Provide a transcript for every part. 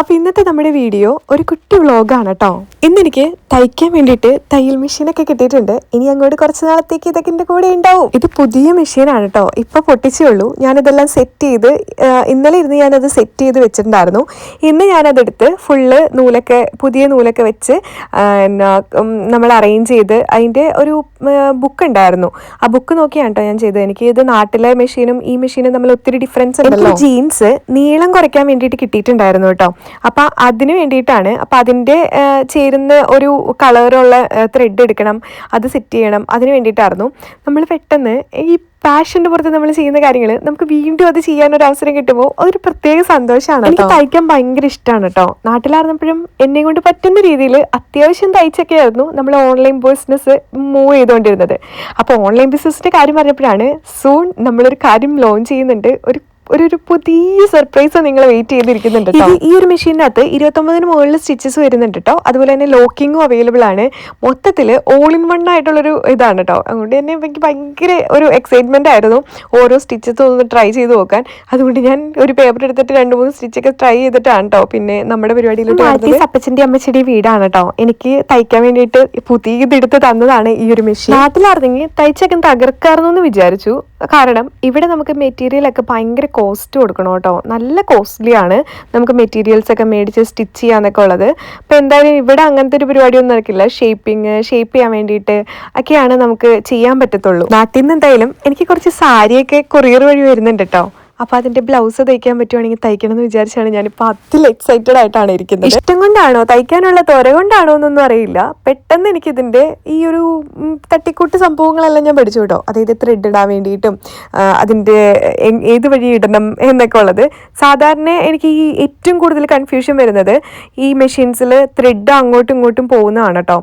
അപ്പോൾ ഇന്നത്തെ നമ്മുടെ വീഡിയോ ഒരു കുട്ടി വ്ളോഗാണ് കേട്ടോ ഇന്ന് എനിക്ക് തയ്ക്കാൻ വേണ്ടിയിട്ട് തയ്യൽ മെഷീനൊക്കെ കിട്ടിയിട്ടുണ്ട്. ഇനി അങ്ങോട്ട് കുറച്ച് നാളത്തേക്ക് ഇതൊക്കെ എന്റെ കൂടെ ഉണ്ടാവും. ഇത് പുതിയ മെഷീനാണ് കേട്ടോ ഇപ്പോൾ പൊട്ടിച്ചേ ഉള്ളൂ. ഞാനിതെല്ലാം സെറ്റ് ചെയ്ത് ഇന്നലെ ഇരുന്ന് ഞാനത് സെറ്റ് ചെയ്ത് വെച്ചിട്ടുണ്ടായിരുന്നു. ഇന്ന് ഞാനതെടുത്ത് ഫുള്ള് നൂലൊക്കെ പുതിയ നൂലൊക്കെ വെച്ച് നമ്മൾ അറേഞ്ച് ചെയ്ത് അതിന്റെ ഒരു ബുക്ക് ഉണ്ടായിരുന്നു. ആ ബുക്ക് നോക്കിയാണ് കേട്ടോ ഞാൻ ചെയ്തത്. എനിക്ക് ഇത് നാട്ടിലെ മെഷീനും ഈ മെഷീനും തമ്മിൽ ഒത്തിരി ഡിഫറൻസ് ഉണ്ടല്ലോ. ജീൻസ് നീളം കുറയ്ക്കാൻ വേണ്ടിയിട്ട് കിട്ടിയിട്ടുണ്ടായിരുന്നു കേട്ടോ അപ്പൊ അതിന് വേണ്ടിയിട്ടാണ് അപ്പൊ അതിന്റെ ചേരുന്ന ഒരു കളറുള്ള ത്രെഡ് എടുക്കണം അത് സെറ്റ് ചെയ്യണം അതിന് വേണ്ടിയിട്ടായിരുന്നു. നമ്മൾ പെട്ടെന്ന് ഈ പാഷന്റെ പുറത്ത് നമ്മൾ ചെയ്യുന്ന കാര്യങ്ങൾ നമുക്ക് വീണ്ടും അത് ചെയ്യാൻ ഒരു അവസരം കിട്ടുമ്പോൾ അതൊരു പ്രത്യേക സന്തോഷമാണ് എനിക്ക് തയ്ക്കാൻ ഭയങ്കര ഇഷ്ടമാണ് കേട്ടോ. നാട്ടിലായിരുന്നപ്പോഴും എന്നെ കൊണ്ട് പറ്റുന്ന രീതിയിൽ അത്യാവശ്യം തയ്ച്ചൊക്കെ ആയിരുന്നു നമ്മൾ ഓൺലൈൻ ബിസിനസ് മൂവ് ചെയ്തുകൊണ്ടിരുന്നത്. അപ്പോൾ ഓൺലൈൻ ബിസിനസിന്റെ കാര്യം പറഞ്ഞപ്പോഴാണ് സൂൺ നമ്മളൊരു കാര്യം ലോഞ്ച് ചെയ്യുന്നുണ്ട്. ഒരു ഒരു ഒരു പുതിയ സർപ്രൈസ് നിങ്ങൾ വെയിറ്റ് ചെയ്തിരിക്കുന്നുണ്ട് ഈ ഒരു മെഷീനകത്ത് ഇരുപത്തൊമ്പതിന് മുകളിൽ സ്റ്റിച്ചസ് വരുന്നുണ്ട് കേട്ടോ അതുപോലെ തന്നെ ലോക്കിങ്ങും അവൈലബിൾ ആണ്. മൊത്തത്തിൽ ഓൾ ഇൻ വൺ ആയിട്ടുള്ളൊരു ഇതാണ് കേട്ടോ അതുകൊണ്ട് തന്നെ എനിക്ക് ഭയങ്കര ഒരു എക്സൈറ്റ്മെന്റ് ആയിരുന്നു ഓരോ സ്റ്റിച്ചസ് ഒന്ന് ട്രൈ ചെയ്ത് നോക്കാൻ. അതുകൊണ്ട് ഞാൻ ഒരു പേപ്പർ എടുത്തിട്ട് രണ്ട് മൂന്ന് സ്റ്റിച്ചൊക്കെ ട്രൈ ചെയ്തിട്ടാണ് കേട്ടോ പിന്നെ നമ്മുടെ പരിപാടിയിലോട്ട് അപ്പച്ചന്റെ അമ്മച്ചടി വീടാണ് കേട്ടോ എനിക്ക് തയ്ക്കാൻ വേണ്ടിയിട്ട് പുതിയത് എടുത്ത് തന്നതാണ് ഈ ഒരു മെഷീൻ നാട്ടിലായിരുന്നെങ്കിൽ തയ്ച്ചൊക്കെ തകർക്കാറുന്നു എന്ന് വിചാരിച്ചു. കാരണം ഇവിടെ നമുക്ക് മെറ്റീരിയൽ ഒക്കെ ഭയങ്കര കോസ്റ്റ് കൊടുക്കണം കേട്ടോ. നല്ല കോസ്റ്റ്ലി ആണ്. നമുക്ക് മെറ്റീരിയൽസ് ഒക്കെ മേടിച്ച് സ്റ്റിച്ച് ചെയ്യാന്നൊക്കെ ഉള്ളത്. അപ്പോൾ എന്തായാലും ഇവിടെ അങ്ങനത്തെ ഒരു പരിപാടിയൊന്നും നടക്കില്ല. ഷേപ്പിംഗ് ഷേപ്പ് ചെയ്യാൻ വേണ്ടിയിട്ട് ഒക്കെയാണ് നമുക്ക് ചെയ്യാൻ പറ്റത്തുള്ളൂ. നാട്ടിൽ നിന്ന് എന്തായാലും എനിക്ക് കുറച്ച് സാരിയൊക്കെ കൊറിയർ വഴി വരുന്നുണ്ട് കേട്ടോ. അപ്പൊ അതിന്റെ ബ്ലൗസ് തയ്ക്കാൻ പറ്റുവാണെങ്കിൽ തയ്ക്കണം എന്ന് വിചാരിച്ചാണ് ഞാനിപ്പോ അതിൽ എക്സൈറ്റഡ് ആയിട്ടാണ് ഇരിക്കുന്നത്. ഇഷ്ടം കൊണ്ടാണോ? തയ്ക്കാനുള്ള ത്വര കൊണ്ടാണോ എന്നൊന്നും അറിയില്ല. പെട്ടെന്ന് എനിക്ക് ഇതിന്റെ ഈ ഒരു തട്ടിക്കൂട്ട് സംഭവങ്ങളെല്ലാം ഞാൻ പഠിച്ചു കേട്ടോ. അതായത് ത്രെഡ് ഇടാൻ വേണ്ടിയിട്ടും അതിന്റെ ഏത് വഴി ഇടണം എന്നൊക്കെ ഉള്ളത്. സാധാരണ എനിക്ക് ഈ ഏറ്റവും കൂടുതൽ കൺഫ്യൂഷൻ വരുന്നത് ഈ മെഷീൻസിൽ ത്രെഡ് അങ്ങോട്ടും ഇങ്ങോട്ടും പോകുന്നതാണ് കേട്ടോ.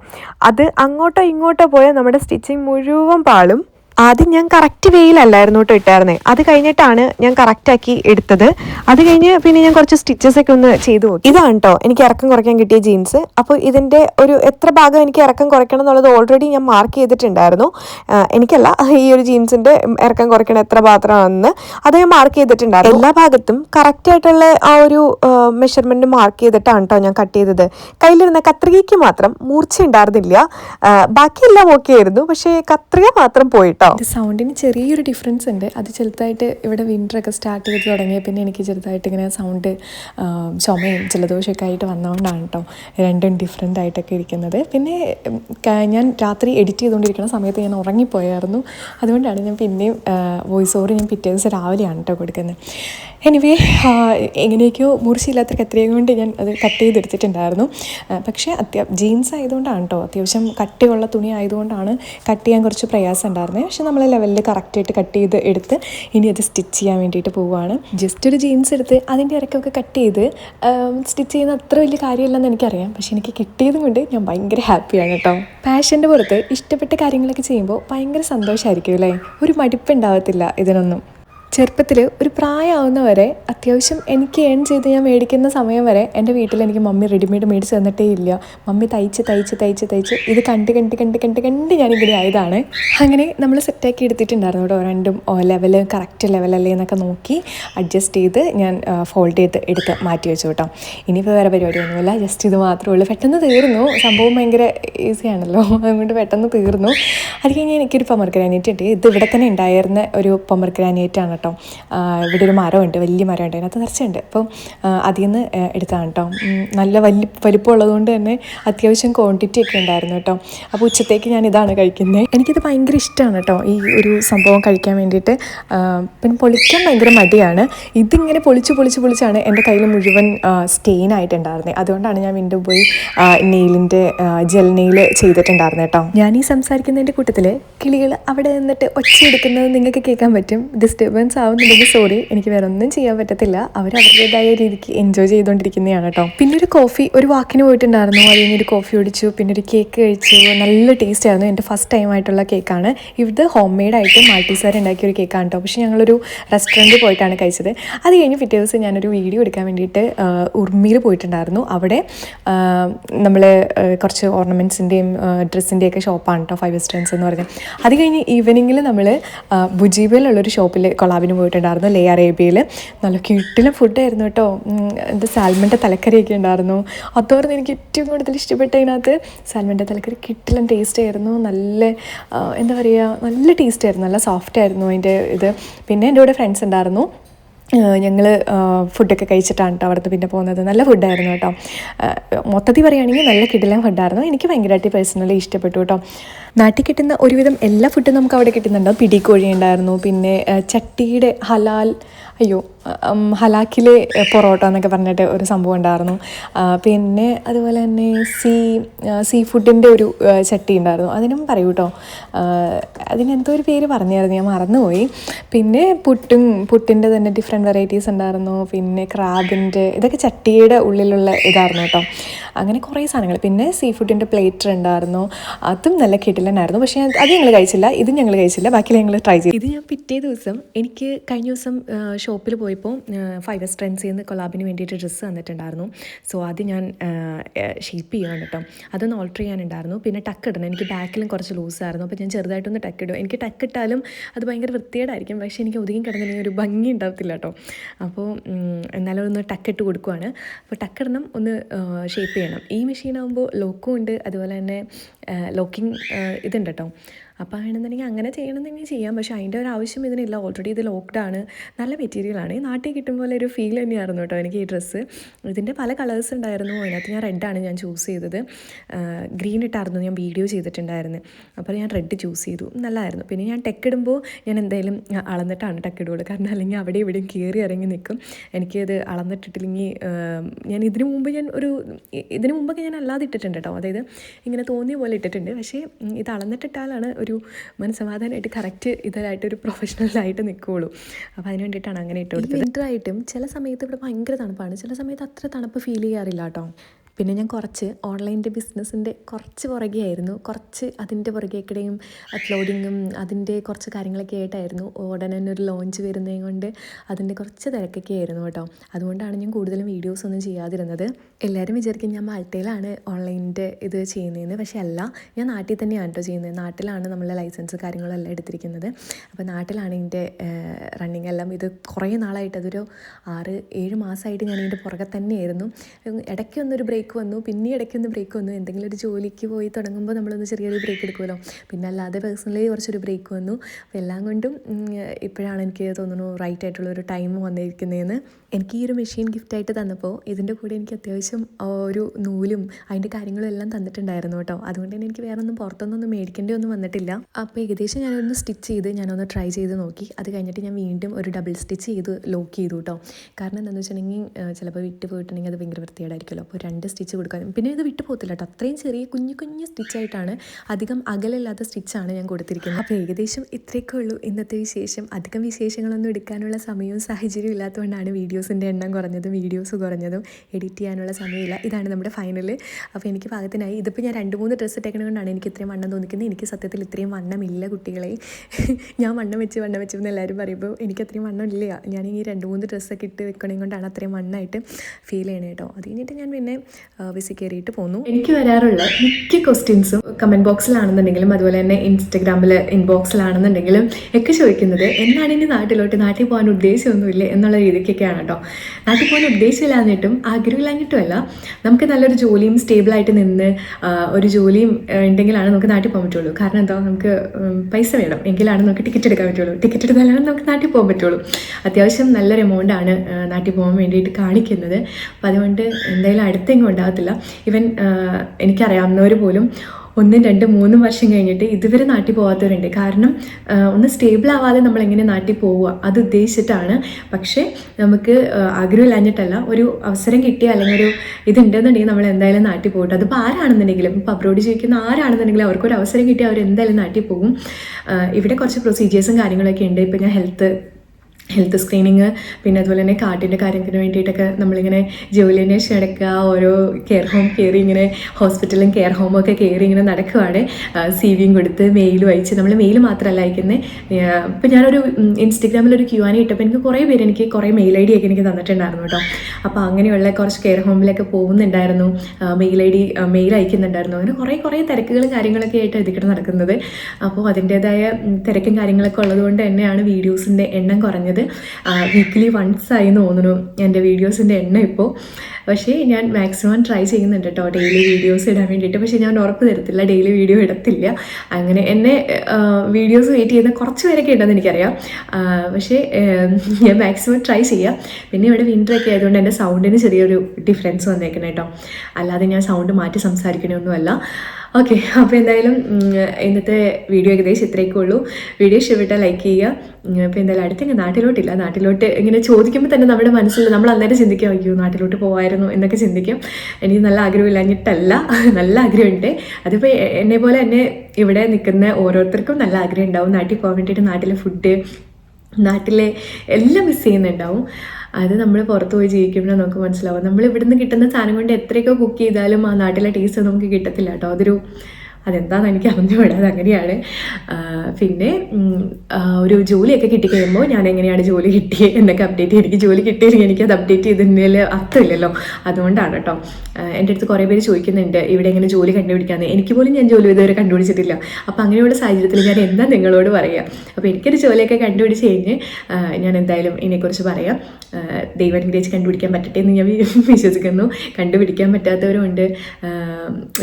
അത് അങ്ങോട്ടോ ഇങ്ങോട്ടോ പോയാൽ നമ്മുടെ സ്റ്റിച്ചിങ് മുഴുവൻ പാളും. ആദ്യം ഞാൻ കറക്റ്റ് വെയിലല്ലായിരുന്നു കേട്ടോ ഇട്ടായിരുന്നേ. അത് കഴിഞ്ഞിട്ടാണ് ഞാൻ കറക്റ്റ് ആക്കി എടുത്തത്. അത് കഴിഞ്ഞ് പിന്നെ ഞാൻ കുറച്ച് സ്റ്റിച്ചസ് ഒക്കെ ഒന്ന് ചെയ്തു നോക്കി. ഇതാണ് കേട്ടോ എനിക്ക് ഇറക്കം കുറയ്ക്കാൻ കിട്ടിയ ജീൻസ് അപ്പോൾ ഇതിന്റെ ഒരു എത്ര ഭാഗം എനിക്ക് ഇറക്കം കുറയ്ക്കണം എന്നുള്ളത് ഓൾറെഡി ഞാൻ മാർക്ക് ചെയ്തിട്ടുണ്ടായിരുന്നു. എനിക്കല്ല ഈ ഒരു ജീൻസിന്റെ ഇറക്കം കുറയ്ക്കണം എത്ര പാത്രമാണെന്ന് അത് ഞാൻ മാർക്ക് ചെയ്തിട്ടുണ്ടായിരുന്നു. എല്ലാ ഭാഗത്തും കറക്റ്റ് ആയിട്ടുള്ള ആ ഒരു മെഷർമെന്റ് മാർക്ക് ചെയ്തിട്ടാണ് കേട്ടോ ഞാൻ കട്ട് ചെയ്തത്. കയ്യിലിരുന്ന കത്രികയ്ക്ക് മാത്രം മൂർച്ച ഉണ്ടായിരുന്നില്ല. ആ, ബാക്കിയെല്ലാം ഓക്കെ ആയിരുന്നു. പക്ഷേ കത്രിക മാത്രം പോയിട്ടോ എന്റെ സൗണ്ടിന് ചെറിയൊരു ഡിഫറൻസ് ഉണ്ട്. അത് ചെറുതായിട്ട് ഇവിടെ വിന്ററൊക്കെ സ്റ്റാർട്ട് ചെയ്ത് തുടങ്ങിയ പിന്നെ എനിക്ക് ചെറുതായിട്ട് ഇങ്ങനെ സൗണ്ട് ചുമയും ജലദോഷമൊക്കെ ആയിട്ട് വന്നതുകൊണ്ടാണ് കേട്ടോ രണ്ടും ഡിഫറെന്റ് ആയിട്ടൊക്കെ ഇരിക്കുന്നത്. പിന്നെ ഞാൻ രാത്രി എഡിറ്റ് ചെയ്തുകൊണ്ടിരിക്കുന്ന സമയത്ത് ഞാൻ ഉറങ്ങിപ്പോയായിരുന്നു. അതുകൊണ്ടാണ് ഞാൻ പിന്നെയും വോയിസ് ഓവർ ഞാൻ പിറ്റേ ദിവസം രാവിലെയാണ് കേട്ടോ കൊടുക്കുന്നത്. എനിവേ എങ്ങനെയൊക്കെയോ മുറിച്ചില്ലാത്ത കത്രിക കൊണ്ട് ഞാൻ അത് കട്ട് ചെയ്തെടുത്തിട്ടുണ്ടായിരുന്നു. പക്ഷേ അത്യ ജീൻസ് ആയതുകൊണ്ടാണ് കേട്ടോ അത്യാവശ്യം കട്ടിയുള്ള തുണി ആയതുകൊണ്ടാണ് കട്ട് ചെയ്യാൻ കുറച്ച് പ്രയാസം ഉണ്ടായിരുന്നത് പക്ഷെ നമ്മൾ ലെവലിൽ കറക്റ്റായിട്ട് കട്ട് ചെയ്ത് എടുത്ത് ഇനി അത് സ്റ്റിച്ച് ചെയ്യാൻ വേണ്ടിയിട്ട് പോവുകയാണ്. ജസ്റ്റ് ഒരു ജീൻസ് എടുത്ത് അതിന്റെ ഇറക്കമൊക്കെ കട്ട് ചെയ്ത് സ്റ്റിച്ച് ചെയ്യുന്ന അത്ര വലിയ കാര്യമില്ലെന്ന് എനിക്കറിയാം. പക്ഷെ എനിക്ക് കിട്ടിയത് കൊണ്ട് ഞാൻ ഭയങ്കര ഹാപ്പിയാണ് കേട്ടോ പാഷന്റെ പുറത്ത് ഇഷ്ടപ്പെട്ട കാര്യങ്ങളൊക്കെ ചെയ്യുമ്പോൾ ഭയങ്കര സന്തോഷമായിരിക്കും അല്ലേ ഒരു മടുപ്പുണ്ടാവത്തില്ല ഇതിനൊന്നും. ചെറുപ്പത്തിൽ ഒരു പ്രായമാവുന്നവരെ അത്യാവശ്യം എനിക്ക് ഏൺ ചെയ്ത് ഞാൻ മേടിക്കുന്ന സമയം വരെ എന്റെ വീട്ടിൽ എനിക്ക് മമ്മി റെഡിമെയ്ഡ് മേടിച്ച് തന്നിട്ടേ ഇല്ല. മമ്മി തയ്ച്ച് തയ്ച്ച് തയ്ച്ച് തയ്ച്ച് ഇത് കണ്ട് കണ്ട് കണ്ട് കണ്ട് കണ്ട് ഞാനിങ്ങനെ ആയതാണ്. അങ്ങനെ നമ്മൾ സെറ്റാക്കി എടുത്തിട്ടുണ്ടായിരുന്നു കേട്ടോ രണ്ടും ഓ ലെവൽ കറക്റ്റ് ലെവലല്ലേ എന്നൊക്കെ നോക്കി അഡ്ജസ്റ്റ് ചെയ്ത് ഞാൻ ഫോൾഡ് ചെയ്ത് എടുത്ത് മാറ്റി വെച്ചു കേട്ടോ. ഇനിയിപ്പോൾ വേറെ പരിപാടിയൊന്നുമില്ല ജസ്റ്റ് ഇത് മാത്രമേ ഉള്ളൂ. പെട്ടെന്ന് തീർന്നു. സംഭവം ഭയങ്കര ഈസിയാണല്ലോ അതുകൊണ്ട് പെട്ടെന്ന് തീർന്നു. അത് കഴിഞ്ഞ് എനിക്കൊരു പൊമർ ഗ്രാനൈറ്റ് ഉണ്ട്. ഇത് ഇവിടെ തന്നെ ഉണ്ടായിരുന്ന ഒരു പൊമർ ഗ്രാനൈറ്റ് ആണ് കേട്ടോ. ഇവിടെ ഒരു മരമുണ്ട് വലിയ മരമുണ്ട്. അതിനകത്ത് നിറച്ചുണ്ട്. അപ്പം അതിൽ നിന്ന് എടുത്താണ് കേട്ടോ. നല്ല വലിയ വലിപ്പമുള്ളതുകൊണ്ട് തന്നെ അത്യാവശ്യം ക്വാണ്ടിറ്റി ഒക്കെ ഉണ്ടായിരുന്നു കേട്ടോ. അപ്പോൾ ഉച്ചത്തേക്ക് ഞാൻ ഇതാണ് കഴിക്കുന്നത് എനിക്കിത് ഭയങ്കര ഇഷ്ടമാണ് കേട്ടോ ഈ ഒരു സംഭവം കഴിക്കാൻ വേണ്ടിയിട്ട്. പിന്നെ പൊളിക്കാൻ ഭയങ്കര മടിയാണ്. ഇതിങ്ങനെ പൊളിച്ച് പൊളിച്ച് പൊളിച്ചാണ് എന്റെ കയ്യിൽ മുഴുവൻ സ്റ്റെയിൻ ആയിട്ടുണ്ടായിരുന്നത് അതുകൊണ്ടാണ് ഞാൻ വീണ്ടും പോയി നെയിലിന്റെ ജെൽ നെയിൽ ചെയ്തിട്ടുണ്ടായിരുന്നത് കേട്ടോ. ഞാൻ ഈ സംസാരിക്കുന്നതിന്റെ കൂട്ടത്തിൽ കിളികൾ അവിടെ നിന്നിട്ട് ഒച്ചയെടുക്കുന്നത് നിങ്ങൾക്ക് കേൾക്കാൻ പറ്റും. ഡിസ്റ്റർബൻസ് ആവുന്നുണ്ടെങ്കിൽ സോറി എനിക്ക് വേറെ ഒന്നും ചെയ്യാൻ പറ്റത്തില്ല. അവർ അവരുടേതായ രീതിക്ക് എൻജോയ് ചെയ്തുകൊണ്ടിരിക്കുന്നതാണ് കേട്ടോ. പിന്നെ ഒരു കോഫി ഒരു വാക്കിന് പോയിട്ടുണ്ടായിരുന്നു. അത് കഴിഞ്ഞ് ഒരു കോഫി ഒടിച്ചു പിന്നെ ഒരു കേക്ക് കഴിച്ചു. നല്ല ടേസ്റ്റ് ആയിരുന്നു. എന്റെ ഫസ്റ്റ് ടൈം ആയിട്ടുള്ള കേക്കാണ് ഇത് ഹോം മെയ്ഡ് ആയിട്ട് മാൾട്ടീസാർ ഉണ്ടാക്കിയ ഒരു കേക്കാണ് കേട്ടോ. പക്ഷേ ഞങ്ങളൊരു റെസ്റ്റോറന്റ് പോയിട്ടാണ് കഴിച്ചത്. അത് കഴിഞ്ഞ് പിറ്റേ ദിവസം ഞാനൊരു വീഡിയോ എടുക്കാൻ വേണ്ടിയിട്ട് ഉർമിയിൽ പോയിട്ടുണ്ടായിരുന്നു. അവിടെ നമ്മൾ കുറച്ച് ഓർണമെന്റ്സിന്റെയും ഡ്രസ്സിന്റെയൊക്കെ ഷോപ്പാണ് കേട്ടോ. ഫൈവ് സ്റ്റേൺസ് എന്ന് പറഞ്ഞത് അത് കഴിഞ്ഞ് ഈവനിങ്ങിൽ നമ്മൾ ബുജീബയിലുള്ളൊരു ഷോപ്പിൽ കൊളാബ് കൊളാബിന് പോയിട്ടുണ്ടായിരുന്നു ലേ അറേബ്യയിൽ നല്ല കിട്ടിലും ഫുഡായിരുന്നു കേട്ടോ. എന്താ സാൽമന്റെ തലക്കറിയൊക്കെ ഉണ്ടായിരുന്നു. അതോർന്ന് എനിക്ക് ഏറ്റവും കൂടുതൽ ഇഷ്ടപ്പെട്ടതിനകത്ത് സാൽമന്റെ തലക്കറി കിട്ടിലും ടേസ്റ്റ് ആയിരുന്നു. നല്ല എന്താ പറയുക നല്ല ടേസ്റ്റ് ആയിരുന്നു. നല്ല സോഫ്റ്റ് ആയിരുന്നു അതിന്റെ ഇത്. പിന്നെ എന്റെ കൂടെ ഫ്രണ്ട്സ് ഉണ്ടായിരുന്നു. ഞങ്ങൾ ഫുഡൊക്കെ കഴിച്ചിട്ടാണ് കേട്ടോ അവിടുത്തെ പിന്നെ പോകുന്നത്. നല്ല ഫുഡായിരുന്നു കേട്ടോ മൊത്തത്തിൽ പറയുകയാണെങ്കിൽ നല്ല കിടിലൻ ഫുഡായിരുന്നു എനിക്ക് ഭയങ്കരമായിട്ട് പേഴ്സണലി ഇഷ്ടപ്പെട്ടു കേട്ടോ നാട്ടിൽ കിട്ടുന്ന ഒരുവിധം എല്ലാ ഫുഡും നമുക്ക് അവിടെ കിട്ടുന്നുണ്ട്. പിടിക്കോഴി ഉണ്ടായിരുന്നു. പിന്നെ ചട്ടിയുടെ ഹലാൽ അയ്യോ ഹലാക്കിലെ പൊറോട്ട എന്നൊക്കെ പറഞ്ഞിട്ട് ഒരു സംഭവം ഉണ്ടായിരുന്നു. പിന്നെ അതുപോലെ തന്നെ സീ സീ ഫുഡിന്റെ ഒരു ചട്ടി ഉണ്ടായിരുന്നു. അതിനും പറയൂ കേട്ടോ അതിനെന്തോ ഒരു പേര് പറഞ്ഞായിരുന്നു ഞാൻ മറന്നുപോയി. പിന്നെ പുട്ടും പുട്ടിന്റെ തന്നെ ഡിഫറെന്റ് വെറൈറ്റീസ് ഉണ്ടായിരുന്നു. പിന്നെ ക്രാബിന്റെ ഇതൊക്കെ ചട്ടിയുടെ ഉള്ളിലുള്ള ഇതായിരുന്നു കേട്ടോ അങ്ങനെ കുറേ സാധനങ്ങൾ. പിന്നെ സീ ഫുഡിന്റെ പ്ലേറ്റർ ഉണ്ടായിരുന്നു. അതും നല്ല കിടിലനായിരുന്നു. പക്ഷേ അത് ഞങ്ങൾ കഴിച്ചില്ല ഇത് ഞങ്ങൾ കഴിച്ചില്ല. ബാക്കി ഞങ്ങൾ ട്രൈ ചെയ്തു. ഇത് ഞാൻ പിറ്റേ ദിവസം എനിക്ക് കഴിഞ്ഞ ദിവസം ഷോപ്പിൽ പോയപ്പോൾ ഫൈവ് എസ് ട്രെൻഡ്സിൽ നിന്ന് കൊലാബിന് വേണ്ടിയിട്ട് ഡ്രസ്സ് തന്നിട്ടുണ്ടായിരുന്നു. സോ അത് ഞാൻ ഷേപ്പ് ചെയ്യുകയാണ് കേട്ടോ അതൊന്ന് ഓൾട്ടർ ചെയ്യാനുണ്ടായിരുന്നു. പിന്നെ ടക്ക് ഇടണം. എനിക്ക് ബാക്കിലും കുറച്ച് ലൂസായിരുന്നു അപ്പോൾ ഞാൻ ചെറുതായിട്ടൊന്ന് ടക്ക് ഇടും. എനിക്ക് ടക്ക് ഇട്ടാലും അത് ഭയങ്കര വൃത്തികേടായിരിക്കും. പക്ഷേ എനിക്ക് ഒതുങ്ങി കിടന്നില്ലെങ്കിൽ ഒരു ഭംഗി ഉണ്ടാവത്തില്ല കേട്ടോ അപ്പോൾ എന്നാലും ഒന്ന് ടക്ക് ഇട്ട് കൊടുക്കുവാണ്. അപ്പോൾ ടക്ക് ഇടണം. ഒന്ന് ഷേപ്പ് ചെയ്യണം. ഈ മെഷീൻ ആകുമ്പോൾ ലോക്കും ഉണ്ട്. അതുപോലെ തന്നെ ലോക്കിംഗ് ഇതുണ്ട് കേട്ടോ അപ്പോൾ ആണെന്നുണ്ടെങ്കിൽ അങ്ങനെ ചെയ്യണമെന്നുണ്ടെങ്കിൽ ചെയ്യാം. പക്ഷേ അതിന്റെ ഒരു ആവശ്യം ഇതിനില്ല. ഓൾറെഡി ഇത് ലോക്ക്ഡ് ആണ്. നല്ല മെറ്റീരിയലാണ് നാട്ടിൽ കിട്ടും പോലെ ഒരു ഫീൽ തന്നെയായിരുന്നു കേട്ടോ എനിക്ക് ഈ ഡ്രസ്സ് ഇതിന്റെ പല കളേഴ്സ് ഉണ്ടായിരുന്നു. അതിനകത്ത് ഞാൻ റെഡാണ് ഞാൻ ചൂസ് ചെയ്തത്. ഗ്രീൻ ഇട്ടായിരുന്നു. ഞാൻ വീഡിയോ ചെയ്തിട്ടുണ്ടായിരുന്നു. അപ്പോൾ ഞാൻ റെഡ് ചൂസ് ചെയ്തു. നല്ലതായിരുന്നു പിന്നെ ഞാൻ ടെക്ക് ഇടുമ്പോൾ ഞാൻ എന്തായാലും അളന്നിട്ടാണ് ടെക്ക് ഇടുകയുള്ളൂ. കാരണം അല്ലെങ്കിൽ അവിടെ ഇവിടെയും കയറി ഇറങ്ങി നിൽക്കും. എനിക്കത് അളന്നിട്ടിട്ടില്ലെങ്കിൽ ഞാൻ ഇതിനു മുമ്പ് ഞാൻ ഒരു ഇതിനു മുമ്പൊക്കെ ഞാൻ അല്ലാതെ ഇട്ടിട്ടുണ്ട് കേട്ടോ. അതായത് ഇങ്ങനെ തോന്നിയ പോലെ ഇട്ടിട്ടുണ്ട്. പക്ഷേ ഇത് അളന്നിട്ടിട്ടാലാണ് ഒരു മനസ്സമാധാനമായിട്ട് കറക്റ്റ് ഇതായിട്ട് ഒരു പ്രൊഫഷണലായിട്ട് നിൽക്കുകയുള്ളൂ അപ്പോൾ അതിന് വേണ്ടിയിട്ടാണ് അങ്ങനെ ഇട്ട് കൊടുത്തത്. വിന്ററായിട്ടും ചില സമയത്ത് ഇവിടെ ഭയങ്കര തണുപ്പാണ്. ചില സമയത്ത് അത്ര തണുപ്പ് ഫീൽ ചെയ്യാറില്ല കേട്ടോ പിന്നെ ഞാൻ കുറച്ച് ഓൺലൈന്റെ ബിസിനസ്സിന്റെ കുറച്ച് പുറകെയായിരുന്നു കുറച്ച് അതിന്റെ പുറകേക്കിടെയും അപ്ലോഡിങ്ങും അതിന്റെ കുറച്ച് കാര്യങ്ങളൊക്കെ ആയിട്ടായിരുന്നു ഉടനെ തന്നെ ഒരു ലോഞ്ച് വരുന്നതും കൊണ്ട് അതിന്റെ കുറച്ച് തിരക്കൊക്കെ ആയിരുന്നു കേട്ടോ. അതുകൊണ്ടാണ് ഞാൻ കൂടുതലും വീഡിയോസ് ഒന്നും ചെയ്യാതിരുന്നത്. എല്ലാവരും വിചാരിക്കും ഞാൻ മാൾട്ടയിലാണ് ഓൺലൈനിന്റെ ഇത് ചെയ്യുന്നതെന്ന്. പക്ഷേ അല്ല ഞാൻ നാട്ടിൽ തന്നെയാണ് കേട്ടോ ചെയ്യുന്നത്. നാട്ടിലാണ് നമ്മളെ ലൈസൻസ് കാര്യങ്ങളെല്ലാം എടുത്തിരിക്കുന്നത്. അപ്പോൾ നാട്ടിലാണ് ഇതിന്റെ റണ്ണിങ് എല്ലാം. ഇത് കുറേ നാളായിട്ട് അതൊരു ആറ് ഏഴ് മാസമായിട്ട് ഞാൻ ഇതിന്റെ പുറകെ തന്നെയായിരുന്നു. ഇടയ്ക്കൊന്നൊരു ബ്രേക്ക് വന്നു. പിന്നെ ഇടയ്ക്കൊന്ന് ബ്രേക്ക് വന്നു. എന്തെങ്കിലും ഒരു ജോലിക്ക് പോയി തുടങ്ങുമ്പോൾ നമ്മളൊന്ന് ചെറിയൊരു ബ്രേക്ക് എടുക്കുമല്ലോ. പിന്നെ അല്ലാതെ പേഴ്സണലി കുറച്ചൊരു ബ്രേക്ക് വന്നു. അപ്പോൾ എല്ലാം കൊണ്ടും ഇപ്പോഴാണ് എനിക്ക് തോന്നുന്നു റൈറ്റ് ആയിട്ടുള്ള ഒരു ടൈം വന്നിരിക്കുന്നതെന്ന് എനിക്ക് ഈ ഒരു മെഷീൻ ഗിഫ്റ്റായിട്ട് തന്നപ്പോൾ ഇതിന്റെ കൂടെ എനിക്ക് അത്യാവശ്യം ഒരു നൂലും അതിന്റെ കാര്യങ്ങളും എല്ലാം തന്നിട്ടുണ്ടായിരുന്നു കേട്ടോ. അതുകൊണ്ട് തന്നെ എനിക്ക് വേറെ ഒന്നും പുറത്തൊന്നും മേടിക്കേണ്ടി ഒന്നും വന്നിട്ടില്ല. അപ്പോൾ ഏകദേശം ഞാനൊന്ന് സ്റ്റിച്ച് ചെയ്ത് ഞാനൊന്ന് ട്രൈ ചെയ്ത് നോക്കി. അത് കഴിഞ്ഞിട്ട് ഞാൻ വീണ്ടും ഒരു ഡബിൾ സ്റ്റിച്ച് ചെയ്ത് ലോക്ക് ചെയ്തു കേട്ടോ. കാരണം എന്താണെന്ന് വെച്ചിട്ടുണ്ടെങ്കിൽ ചിലപ്പോൾ വിട്ട് പോയിട്ടുണ്ടെങ്കിൽ അത് ഭയങ്കര വൃത്തികേടായിരിക്കുമല്ലോ. അപ്പോൾ രണ്ട് സ്റ്റിച്ച് കൊടുക്കാനും. പിന്നെ ഇത് വിട്ടു പോകത്തില്ല കേട്ടോ. അത്രയും ചെറിയ കുഞ്ഞു കുഞ്ഞു സ്റ്റിച്ചായിട്ടാണ് അധികം അകലില്ലാത്ത സ്റ്റിച്ചാണ് ഞാൻ കൊടുത്തിരിക്കുന്നത്. അപ്പോൾ ഏകദേശം ഇത്രയൊക്കെ ഉള്ളൂ ഇന്നത്തെ വിശേഷം. അധികം വിശേഷങ്ങളൊന്നും എടുക്കാനുള്ള സമയവും സാഹചര്യവും ഇല്ലാത്തതുകൊണ്ടാണ് വീഡിയോസിന്റെ എണ്ണം കുറഞ്ഞതും വീഡിയോസ് കുറഞ്ഞതും എഡിറ്റ് ചെയ്യാനുള്ള സമയമില്ല. ഇതാണ് നമ്മുടെ ഫൈനൽ അപ്പോൾ എനിക്ക് പാകത്തിനായി ഇതിപ്പോൾ ഞാൻ രണ്ട് മൂന്ന് ഡ്രസ്സ് ഇട്ടേക്കണകൊണ്ടാണ് എനിക്ക് ഇത്രയും വണ്ണം തോന്നിക്കുന്നത്. എനിക്ക് സത്യത്തിൽ ഇത്രയും വണ്ണമില്ല കുട്ടികളെ. ഞാൻ വണ്ണം വെച്ച് വണ്ണം വെച്ചു എന്ന് എല്ലാവരും പറയുമ്പോൾ എനിക്ക് അത്രയും വണ്ണം ഇല്ല ഞാൻ ഈ രണ്ട് മൂന്ന് ഡ്രസ്സൊക്കെ ഇട്ട് വെക്കണേ കൊണ്ടാണ് അത്രയും വണ്ണമായിട്ട് ഫീൽ ചെയ്യണേ കേട്ടോ. അത് കഴിഞ്ഞിട്ട് ഞാൻ പിന്നെ വിസി കയറിയിട്ട് പോന്നു. എനിക്ക് വരാറുള്ള മിക്ക ക്വസ്റ്റ്യൻസും കമന്റ് ബോക്സിലാണെന്നുണ്ടെങ്കിലും അതുപോലെ തന്നെ ഇൻസ്റ്റഗ്രാമിൽ ഇൻബോക്സിലാണെന്നുണ്ടെങ്കിലും ഒക്കെ ചോദിക്കുന്നത് എന്നാണ് ഇനി നാട്ടിലോട്ട്? നാട്ടിൽ പോകാൻ ഉദ്ദേശമൊന്നുമില്ലേ എന്നുള്ള രീതിക്കൊക്കെയാണ് കേട്ടോ നാട്ടിൽ പോകാൻ ഉദ്ദേശമില്ലാഞ്ഞിട്ടും ആഗ്രഹമില്ലാഞ്ഞിട്ടുമല്ല. നമുക്ക് നല്ലൊരു ജോലിയും സ്റ്റേബിളായിട്ട് നിന്ന് ഒരു ജോലിയും ഉണ്ടെങ്കിലാണ് നമുക്ക് നാട്ടിൽ പോകാൻ പറ്റുള്ളൂ. കാരണം എന്താ നമുക്ക് പൈസ വേണം. എങ്കിലാണ് നമുക്ക് ടിക്കറ്റ് എടുക്കാൻ പറ്റുള്ളൂ. ടിക്കറ്റ് എടുത്താലാണ് നമുക്ക് നാട്ടിൽ പോകാൻ പറ്റുള്ളൂ. അത്യാവശ്യം നല്ലൊരു എമൗണ്ടാണ് നാട്ടിൽ പോകാൻ വേണ്ടിയിട്ട് കാണിക്കുന്നത്. അപ്പോൾ അതുകൊണ്ട് എന്തായാലും അടുത്തെങ്ങും ഉണ്ടാകത്തില്ല. ഇവൻ എനിക്കറിയാവുന്നവർ പോലും ഒന്നും രണ്ട് മൂന്നും വർഷം കഴിഞ്ഞിട്ട് ഇതുവരെ നാട്ടിൽ പോകാത്തവരുണ്ട് കാരണം ഒന്ന് സ്റ്റേബിൾ ആവാതെ നമ്മൾ എങ്ങനെ നാട്ടിൽ പോവുക? അത് ഉദ്ദേശിച്ചിട്ടാണ്. പക്ഷേ നമുക്ക് ആഗ്രഹമില്ലാഞ്ഞിട്ടല്ല. ഒരു അവസരം കിട്ടിയ അല്ലെങ്കിൽ ഒരു ഇതുണ്ടെന്നുണ്ടെങ്കിൽ നമ്മൾ എന്തായാലും നാട്ടിൽ പോകട്ടെ. അതിപ്പോൾ ആരാണെന്നുണ്ടെങ്കിലും ഇപ്പോൾ അബ്രോഡ് ജീവിക്കുന്ന ആരാണെന്നുണ്ടെങ്കിലും അവർക്കൊരു അവസരം കിട്ടിയാൽ അവർ എന്തായാലും നാട്ടിൽ പോകും. ഇവിടെ കുറച്ച് പ്രൊസീജിയേഴ്സും കാര്യങ്ങളൊക്കെ ഉണ്ട്. ഇപ്പോൾ ഞാൻ ഹെൽത്ത് ഹെൽത്ത് സ്ക്രീനിങ് പിന്നെ അതുപോലെ തന്നെ കാർഡിന്റെ കാര്യത്തിന് വേണ്ടിയിട്ടൊക്കെ നമ്മളിങ്ങനെ ജോലി അന്വേഷിച്ച് നടക്കുക ഓരോ കെയർ ഹോം കയറി ഇങ്ങനെ ഹോസ്പിറ്റലും കെയർ ഹോമും ഒക്കെ കയറി ഇങ്ങനെ നടക്കുവാണ്. സി വിയും കൊടുത്ത് മെയിലും അയച്ച്. നമ്മൾ മെയിൽ മാത്രമല്ല അയക്കുന്നത് ഇപ്പം ഞാനൊരു ഇൻസ്റ്റഗ്രാമിൽ ഒരു ക്യു ആൻ ഇട്ടപ്പോൾ എനിക്ക് കുറേ പേര് എനിക്ക് കുറേ മെയിൽ ഐ ഡി ഒക്കെ എനിക്ക് തന്നിട്ടുണ്ടായിരുന്നു കേട്ടോ. അപ്പോൾ അങ്ങനെയുള്ള കുറച്ച് കെയർ ഹോമിലൊക്കെ പോകുന്നുണ്ടായിരുന്നു. മെയിൽ ഐ ഡി മെയിൽ അയക്കുന്നുണ്ടായിരുന്നു. അങ്ങനെ കുറേ കുറേ തിരക്കുകളും കാര്യങ്ങളൊക്കെ ആയിട്ട് ഇതിക്കിട്ട് നടക്കുന്നത്. അപ്പോൾ അതിന്റേതായ തിരക്കും കാര്യങ്ങളൊക്കെ ഉള്ളതുകൊണ്ട് തന്നെയാണ് വീഡിയോസിന്റെ എണ്ണം കുറഞ്ഞത്. വീക്ക്ലി വൺസ് ആയി തോന്നുന്നു എന്റെ വീഡിയോസിന്റെ എണ്ണം ഇപ്പോൾ പക്ഷേ ഞാൻ മാക്സിമം ട്രൈ ചെയ്യുന്നുണ്ട് കേട്ടോ ഡെയിലി വീഡിയോസ് ഇടാൻ വേണ്ടിയിട്ട്. പക്ഷേ ഞാൻ ഉറപ്പ് തരത്തില്ല ഡെയിലി വീഡിയോ ഇടത്തില്ല. അങ്ങനെ എന്നെ വീഡിയോസ് വെയിറ്റ് ചെയ്യുന്ന കുറച്ച് പേരൊക്കെ ഉണ്ടെന്ന് എനിക്കറിയാം. പക്ഷേ ഞാൻ മാക്സിമം ട്രൈ ചെയ്യാം. പിന്നെ ഇവിടെ വിന്ററൊക്കെ ആയതുകൊണ്ട് എന്റെ സൗണ്ടിന് ചെറിയൊരു ഡിഫറൻസ് വന്നേക്കണം കേട്ടോ അല്ലാതെ ഞാൻ സൗണ്ട് മാറ്റി സംസാരിക്കണമൊന്നുമല്ല ഓക്കെ അപ്പോൾ എന്തായാലും ഇന്നത്തെ വീഡിയോ ഏകദേശം ഇത്രയൊക്കെ ഉള്ളൂ. വീഡിയോ ഇഷ്ടപ്പെട്ടാൽ ലൈക്ക് ചെയ്യുക. ഇപ്പോൾ എന്തായാലും അടുത്തെങ്കിൽ നാട്ടിലോട്ടില്ല. നാട്ടിലോട്ട് ഇങ്ങനെ ചോദിക്കുമ്പോൾ തന്നെ നമ്മുടെ മനസ്സിൽ നമ്മൾ അന്നേരം ചിന്തിക്കാം അയ്യോ നാട്ടിലോട്ട് പോകായിരുന്നു എന്നൊക്കെ ചിന്തിക്കും. എനിക്ക് നല്ല ആഗ്രഹമില്ലാഞ്ഞിട്ടല്ല നല്ല ആഗ്രഹമുണ്ട്. അതിപ്പോൾ എന്നെ പോലെ തന്നെ ഇവിടെ നിൽക്കുന്ന ഓരോരുത്തർക്കും നല്ല ആഗ്രഹം ഉണ്ടാവും. നാട്ടിൽ പോകാൻ വേണ്ടിയിട്ട് നാട്ടിലെ ഫുഡ് നാട്ടിലെ എല്ലാം മിസ് ചെയ്യുന്നുണ്ടാവും. അത് നമ്മൾ പുറത്ത് പോയി ജീവിക്കുമ്പോൾ നമുക്ക് മനസ്സിലാവും. നമ്മൾ ഇവിടുന്ന് കിട്ടുന്ന സാധനം കൊണ്ട് എത്രയൊക്കെ കുക്ക് ചെയ്താലും ആ നാട്ടിലെ ടേസ്റ്റ് നമുക്ക് കിട്ടത്തില്ല കേട്ടോ. അതൊരു അതെന്താണെന്ന് എനിക്ക് അറിഞ്ഞുകൂടാ അതങ്ങനെയാണ് പിന്നെ ഒരു ജോലിയൊക്കെ കിട്ടിക്കഴിയുമ്പോൾ ഞാൻ എങ്ങനെയാണ് ജോലി കിട്ടിയത് എന്നൊക്കെ അപ്ഡേറ്റ് ചെയ്തിരിക്കും എനിക്ക് ജോലി കിട്ടിയില്ലെങ്കിൽ എനിക്കത് അപ്ഡേറ്റ് ചെയ്തതിൽ അർത്ഥമില്ലല്ലോ. അതുകൊണ്ടാണ് കേട്ടോ എന്റെ അടുത്ത് കുറേ പേര് ചോദിക്കുന്നുണ്ട് ഇവിടെ എങ്ങനെ ജോലി കണ്ടുപിടിക്കാമെന്ന് എനിക്ക് പോലും ഞാൻ ജോലി ഇതുവരെ കണ്ടുപിടിച്ചിട്ടില്ല. അപ്പോൾ അങ്ങനെയുള്ള സാഹചര്യത്തിൽ ഞാൻ എന്താ നിങ്ങളോട് പറയുക അപ്പോൾ എനിക്കൊരു ജോലിയൊക്കെ കണ്ടുപിടിച്ച് കഴിഞ്ഞ് ഞാൻ എന്തായാലും ഇതിനെക്കുറിച്ച് പറയാം. ദൈവം അനുഗ്രഹിച്ച് കണ്ടുപിടിക്കാൻ പറ്റട്ടെ എന്ന് ഞാൻ വിശ്വസിക്കുന്നു. കണ്ടുപിടിക്കാൻ പറ്റാത്തവരുമുണ്ട്.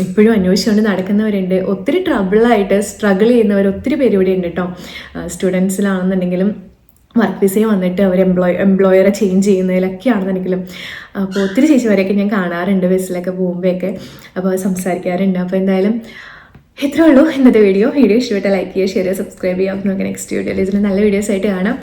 ഇപ്പോഴും അന്വേഷിച്ചുകൊണ്ട് നടക്കുന്നവരുണ്ട്. ഒത്തിരി ട്രബിളായിട്ട് സ്ട്രഗിൾ ചെയ്യുന്നവർ ഒത്തിരി പേര് ഇവിടെ ഉണ്ട് കേട്ടോ സ്റ്റുഡൻസിലാണെന്നുണ്ടെങ്കിലും വർക്ക് വിസയും വന്നിട്ട് അവർ എംപ്ലോയ് എംപ്ലോയറെ ചേഞ്ച് ചെയ്യുന്നതിലൊക്കെ ആണെന്നുണ്ടെങ്കിലും അപ്പോൾ ഒത്തിരി ചേച്ചിമാരെയൊക്കെ ഞാൻ കാണാറുണ്ട് ബസ്സിലൊക്കെ പോകുമ്പോഴൊക്കെ. അപ്പോൾ സംസാരിക്കാറുണ്ട്. അപ്പോൾ എന്തായാലും ഇത്രേ ഉള്ളൂ ഇന്നത്തെ വീഡിയോ വീഡിയോ ഇഷ്ടപ്പെട്ട ലൈക്ക് ചെയ്യുക ഷെയർ ചെയ്യുക സബ്സ്ക്രൈബ് ചെയ്യുക. നമുക്ക് നെക്സ്റ്റ് വീഡിയോയിൽ ഇതിൽ നല്ല വീഡിയോസ് ആയിട്ട് കാണാം.